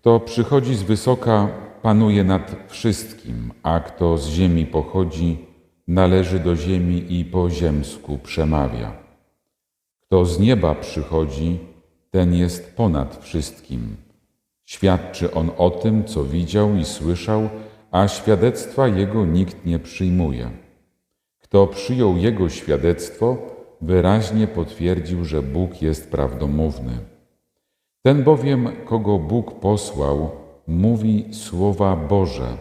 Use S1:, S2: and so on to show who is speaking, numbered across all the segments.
S1: Kto przychodzi z wysoka, panuje nad wszystkim, a kto z ziemi pochodzi, należy do ziemi i po ziemsku przemawia. Kto z nieba przychodzi, ten jest ponad wszystkim. Świadczy on o tym, co widział i słyszał, a świadectwa jego nikt nie przyjmuje. Kto przyjął jego świadectwo, wyraźnie potwierdził, że Bóg jest prawdomówny. Ten bowiem, kogo Bóg posłał, mówi słowa Boże,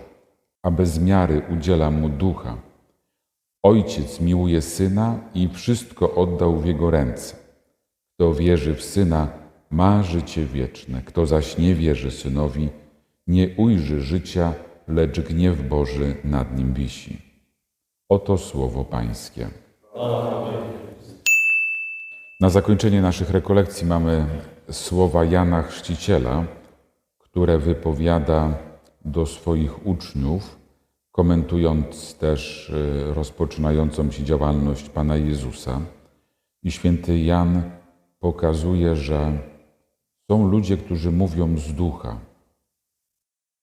S1: a bez miary udziela mu ducha. Ojciec miłuje syna i wszystko oddał w jego ręce. Kto wierzy w syna, ma życie wieczne. Kto zaś nie wierzy synowi, nie ujrzy życia, lecz gniew Boży nad nim wisi. Oto słowo Pańskie. Na zakończenie naszych rekolekcji mamy słowa Jana Chrzciciela, które wypowiada do swoich uczniów, komentując też y, rozpoczynającą się działalność Pana Jezusa. I święty Jan pokazuje, że są ludzie, którzy mówią z ducha,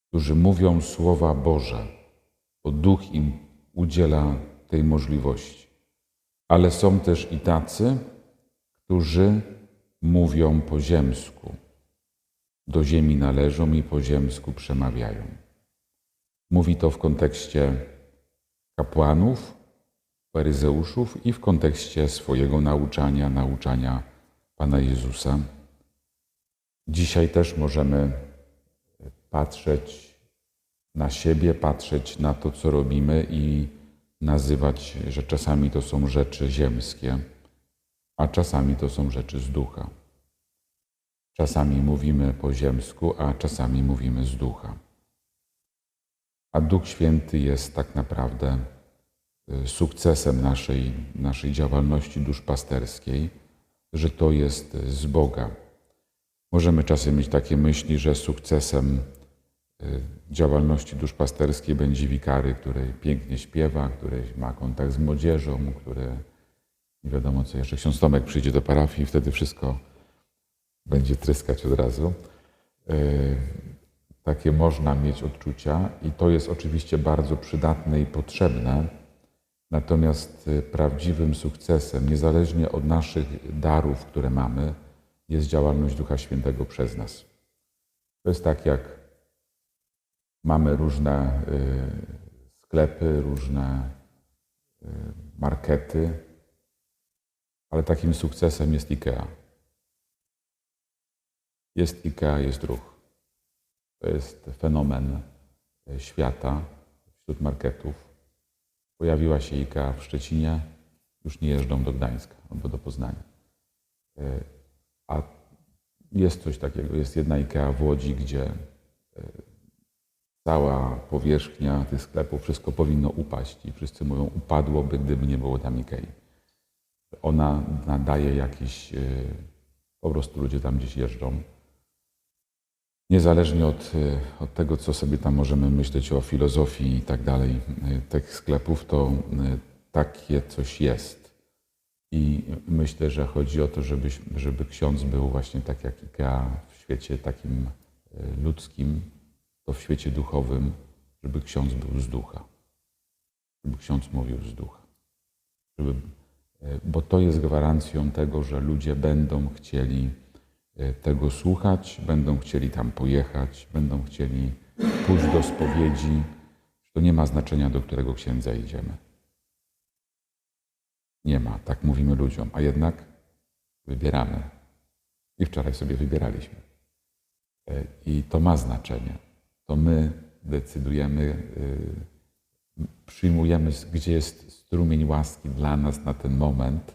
S1: którzy mówią słowa Boże, bo duch im udziela tej możliwości. Ale są też i tacy, którzy mówią po ziemsku. Do ziemi należą i po ziemsku przemawiają. Mówi to w kontekście kapłanów, faryzeuszów i w kontekście swojego nauczania, nauczania Pana Jezusa. Dzisiaj też możemy patrzeć na siebie, patrzeć na to, co robimy i nazywać, że czasami to są rzeczy ziemskie, a czasami to są rzeczy z ducha. Czasami mówimy po ziemsku, a czasami mówimy z ducha. A Duch Święty jest tak naprawdę y, sukcesem naszej, naszej działalności duszpasterskiej, że to jest z Boga. Możemy czasem mieć takie myśli, że sukcesem y, działalności duszpasterskiej będzie wikary, który pięknie śpiewa, który ma kontakt z młodzieżą, który nie wiadomo co jeszcze. Ksiądz Tomek przyjdzie do parafii i wtedy wszystko będzie tryskać od razu. Y, Takie można mieć odczucia i to jest oczywiście bardzo przydatne i potrzebne. Natomiast y, prawdziwym sukcesem, niezależnie od naszych darów, które mamy, jest działalność Ducha Świętego przez nas. To jest tak, jak mamy różne y, sklepy, różne markety, ale takim sukcesem jest IKEA. Jest IKEA, jest ruch. To jest fenomen y, świata wśród marketów. Pojawiła się IKEA w Szczecinie, już nie jeżdżą do Gdańska albo do Poznania. Y, A jest coś takiego, jest jedna IKEA w Łodzi, gdzie y, cała powierzchnia tych sklepów, wszystko powinno upaść i wszyscy mówią, upadłoby, gdyby nie było tam Ikei. Ona nadaje jakiś, y, po prostu ludzie tam gdzieś jeżdżą. Niezależnie od, y, od tego, co sobie tam możemy myśleć o filozofii i tak dalej, y, tych sklepów, to takie coś jest. I myślę, że chodzi o to, żeby, żeby ksiądz był właśnie tak jak IKEA w świecie takim ludzkim, to w świecie duchowym, żeby ksiądz był z ducha. Żeby ksiądz mówił z ducha. Żeby, bo to jest gwarancją tego, że ludzie będą chcieli y, tego słuchać, będą chcieli tam pojechać, będą chcieli pójść do spowiedzi. To nie ma znaczenia, do którego księdza idziemy. Nie ma, tak mówimy ludziom, a jednak wybieramy. I wczoraj sobie wybieraliśmy. E, I to ma znaczenie. To my decydujemy, y, przyjmujemy, gdzie jest strumień łaski dla nas na ten moment,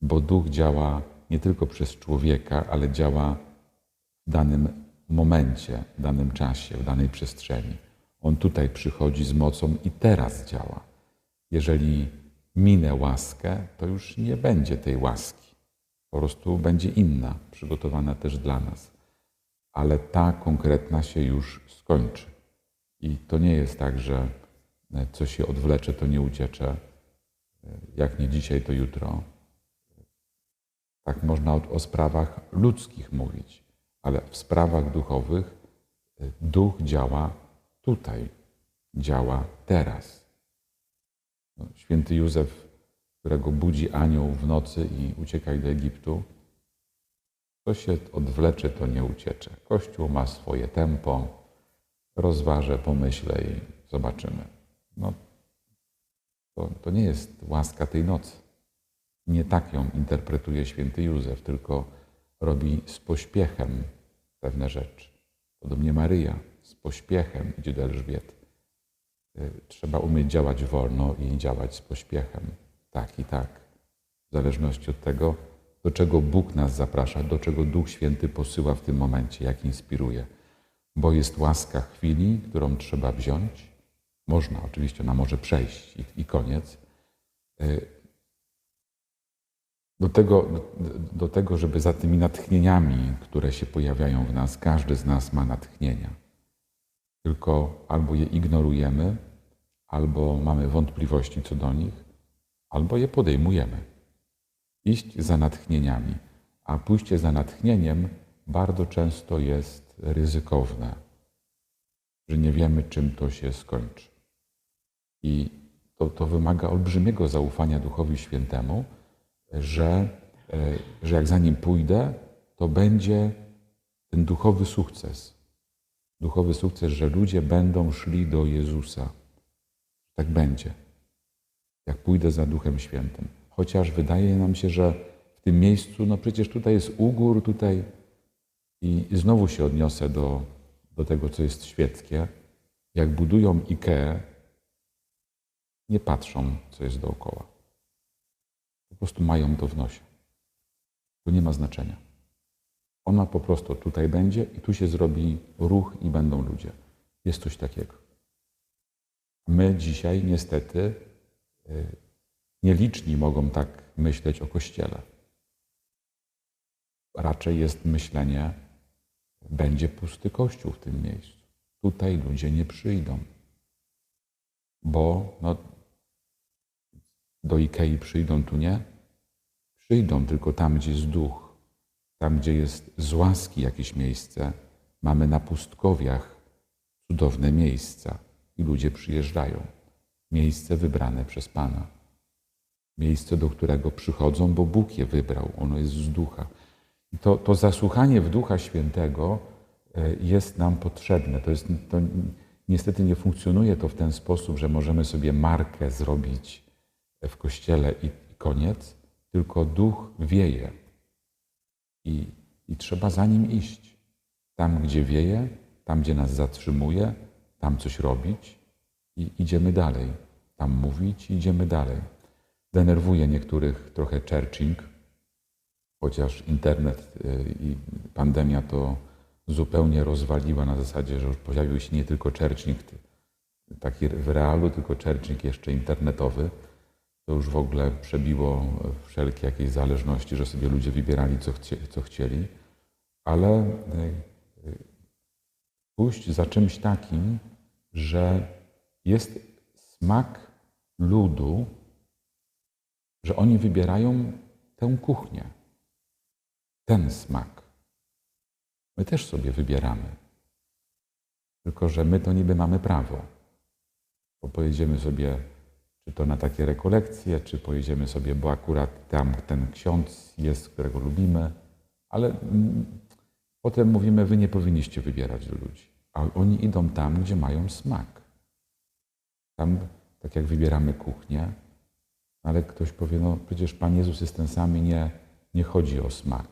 S1: bo duch działa nie tylko przez człowieka, ale działa w danym momencie, w danym czasie, w danej przestrzeni. On tutaj przychodzi z mocą i teraz działa. Jeżeli minę łaskę, to już nie będzie tej łaski. Po prostu będzie inna, przygotowana też dla nas. Ale ta konkretna się już skończy. I to nie jest tak, że co się odwlecze, to nie uciecze. E, Jak nie dzisiaj, to jutro. Tak można o, sprawach ludzkich mówić, ale w sprawach duchowych Duch działa tutaj, działa teraz. No, święty Józef, którego budzi anioł w nocy i uciekaj do Egiptu, to się odwlecze, to nie uciecze. Kościół ma swoje tempo, rozważę, pomyślę i zobaczymy. No, to, to nie jest łaska tej nocy. Nie tak ją interpretuje święty Józef, tylko robi z pośpiechem pewne rzeczy. Podobnie Maryja z pośpiechem idzie do Elżbiety. Y, trzeba umieć działać wolno i działać z pośpiechem. Tak i tak. W zależności od tego, do czego Bóg nas zaprasza, do czego Duch Święty posyła w tym momencie, jak inspiruje. Bo jest łaska chwili, którą trzeba wziąć. Można, oczywiście ona może przejść i, i koniec. Y, do tego, do tego, żeby za tymi natchnieniami, które się pojawiają w nas, każdy z nas ma natchnienia. Tylko albo je ignorujemy, albo mamy wątpliwości co do nich, albo je podejmujemy. Iść za natchnieniami, a pójście za natchnieniem bardzo często jest ryzykowne, że nie wiemy, czym to się skończy. I to, to wymaga olbrzymiego zaufania Duchowi Świętemu, że, e, że jak za nim pójdę, to będzie ten duchowy sukces. Duchowy sukces, że ludzie będą szli do Jezusa. Tak będzie. Jak pójdę za Duchem Świętym. Chociaż wydaje nam się, że w tym miejscu, no przecież tutaj jest ugór, tutaj. I znowu się odniosę do, do tego, co jest świeckie. Jak budują IKEA, nie patrzą, co jest dookoła. Po prostu mają to w nosie. To nie ma znaczenia. Ona po prostu tutaj będzie i tu się zrobi ruch i będą ludzie. Jest coś takiego. My dzisiaj niestety y, nieliczni mogą tak myśleć o Kościele. Raczej jest myślenie, będzie pusty Kościół w tym miejscu. Tutaj ludzie nie przyjdą, bo no, do Ikei przyjdą, tu nie? Przyjdą tylko tam, gdzie jest duch, tam, gdzie jest z łaski jakieś miejsce. Mamy na pustkowiach cudowne miejsca i ludzie przyjeżdżają. Miejsce wybrane przez Pana. Miejsce, do którego przychodzą, bo Bóg je wybrał. Ono jest z ducha. I to, to zasłuchanie w Ducha Świętego e, jest nam potrzebne. To jest, to niestety nie funkcjonuje to w ten sposób, że możemy sobie markę zrobić w kościele i koniec, tylko duch wieje. I, I trzeba za nim iść. Tam, gdzie wieje, tam, gdzie nas zatrzymuje, tam coś robić i idziemy dalej. Tam mówić, idziemy dalej. Denerwuje niektórych trochę churching, chociaż internet y, i pandemia to zupełnie rozwaliła na zasadzie, że już pojawił się nie tylko churching taki w realu, tylko churching jeszcze internetowy to już w ogóle przebiło wszelkie jakieś zależności, że sobie ludzie wybierali, co, co chcieli, ale e, pójść za czymś takim, że jest smak ludu, że oni wybierają tę kuchnię, ten smak. My też sobie wybieramy. Tylko, że my to niby mamy prawo. Bo pojedziemy sobie czy to na takie rekolekcje, czy pojedziemy sobie, bo akurat tam ten ksiądz jest, którego lubimy, ale mm, potem mówimy, wy nie powinniście wybierać ludzi. A oni idą tam, gdzie mają smak. Tam, tak jak wybieramy kuchnię, ale ktoś powie, no przecież Pan Jezus jest ten sam i nie, nie chodzi o smak.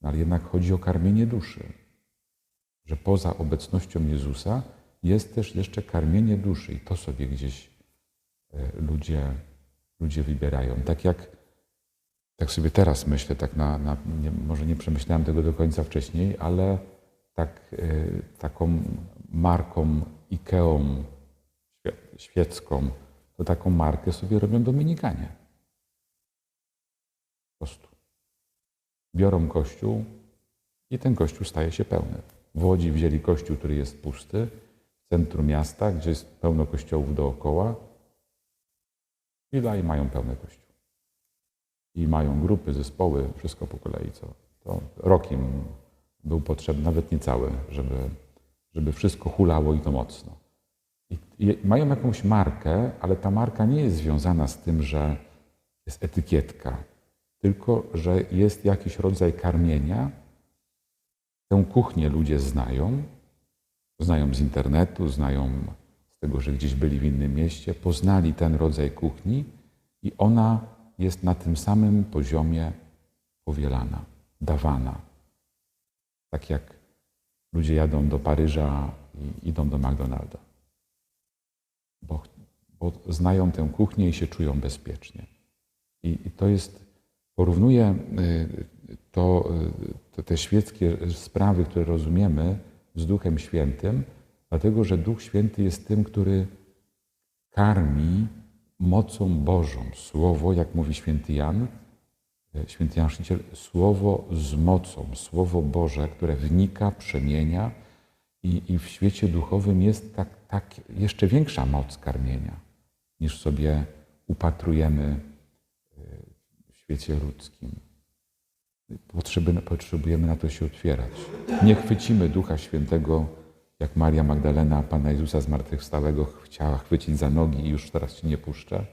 S1: No, ale jednak chodzi o karmienie duszy. Że poza obecnością Jezusa jest też jeszcze karmienie duszy i to sobie gdzieś ludzie, ludzie wybierają. Tak jak tak sobie teraz myślę, tak na, na nie, może nie przemyślałem tego do końca wcześniej, ale tak, y, taką marką Ikeą świecką, to taką markę sobie robią Dominikanie. Po prostu. Biorą kościół i ten kościół staje się pełny. W Łodzi wzięli kościół, który jest pusty, w centrum miasta, gdzie jest pełno kościołów dookoła, I mają pełny kościół. I mają grupy, zespoły, wszystko po kolei. Co, to rok im był potrzebny, nawet nie cały, żeby, żeby wszystko hulało i to mocno. I, I mają jakąś markę, ale ta marka nie jest związana z tym, że jest etykietka, tylko że jest jakiś rodzaj karmienia. Tę kuchnię ludzie znają, znają z internetu, znają z tego, że gdzieś byli w innym mieście, poznali ten rodzaj kuchni i ona jest na tym samym poziomie powielana, dawana. Tak jak ludzie jadą do Paryża i idą do McDonalda, bo, bo znają tę kuchnię i się czują bezpiecznie. I, i to jest, porównuję y, to, y, te świeckie sprawy, które rozumiemy z Duchem Świętym, dlatego że Duch Święty jest tym, który karmi mocą Bożą. Słowo, jak mówi święty Jan, e, święty Jan Chrzciciel, słowo z mocą, słowo Boże, które wnika, przemienia i, i w świecie duchowym jest tak, tak jeszcze większa moc karmienia, niż sobie upatrujemy e, w świecie ludzkim. Potrzebujemy, potrzebujemy na to się otwierać. Nie chwycimy Ducha Świętego jak Maria Magdalena Pana Jezusa zmartwychwstałego chciała chwycić za nogi i już teraz Ci nie puszczę.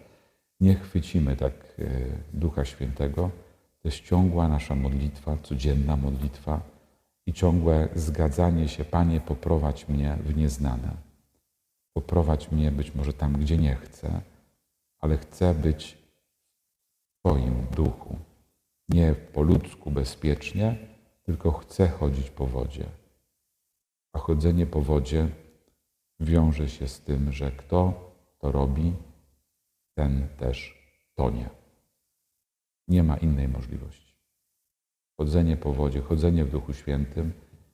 S1: Nie chwycimy tak e, Ducha Świętego. To jest ciągła nasza modlitwa, codzienna modlitwa i ciągłe zgadzanie się, Panie, poprowadź mnie w nieznane. Poprowadź mnie być może tam, gdzie nie chcę, ale chcę być w Twoim duchu. Nie po ludzku bezpiecznie, tylko chcę chodzić po wodzie. A chodzenie po wodzie wiąże się z tym, że kto to robi, ten też tonie. Nie ma innej możliwości. Chodzenie po wodzie, chodzenie w Duchu Świętym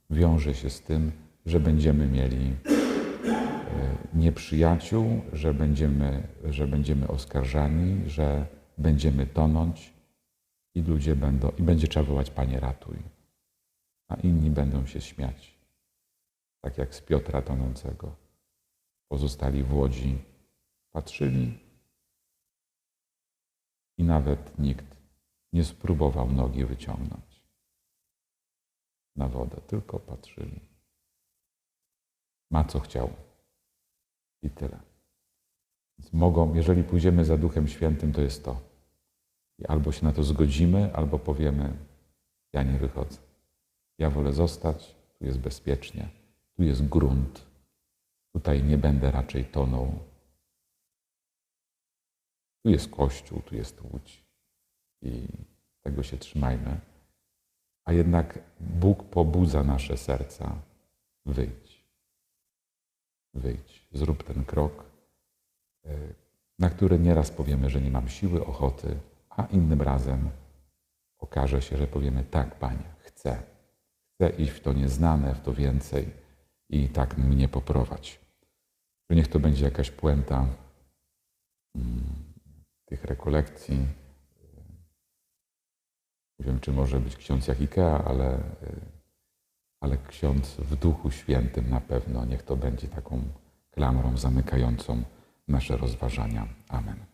S1: wiąże się z tym, że będziemy mieli e, nieprzyjaciół, że będziemy, że będziemy oskarżani, że będziemy tonąć i ludzie będą, i będzie trzeba wołać Panie ratuj, a inni będą się śmiać tak jak z Piotra tonącego. Pozostali w łodzi patrzyli i nawet nikt nie spróbował nogi wyciągnąć na wodę, tylko patrzyli. Ma co chciał i tyle. Więc mogą, jeżeli pójdziemy za Duchem Świętym, to jest to. I albo się na to zgodzimy, albo powiemy: Ja nie wychodzę. Ja wolę zostać, tu jest bezpiecznie tu jest grunt. Tutaj nie będę raczej tonął. Tu jest Kościół, tu jest Łódź. I tego się trzymajmy. A jednak Bóg pobudza nasze serca. Wyjdź. Wyjdź. Zrób ten krok, e, na który nieraz powiemy, że nie mam siły, ochoty, a innym razem okaże się, że powiemy tak, Panie, chcę. Chcę iść w to nieznane, w to więcej i tak mnie poprowadź. Niech to będzie jakaś puenta mm, tych rekolekcji. Nie wiem, czy może być ksiądz jak Ikea, ale, ale ksiądz w Duchu Świętym na pewno. Niech to będzie taką klamrą zamykającą nasze rozważania. Amen.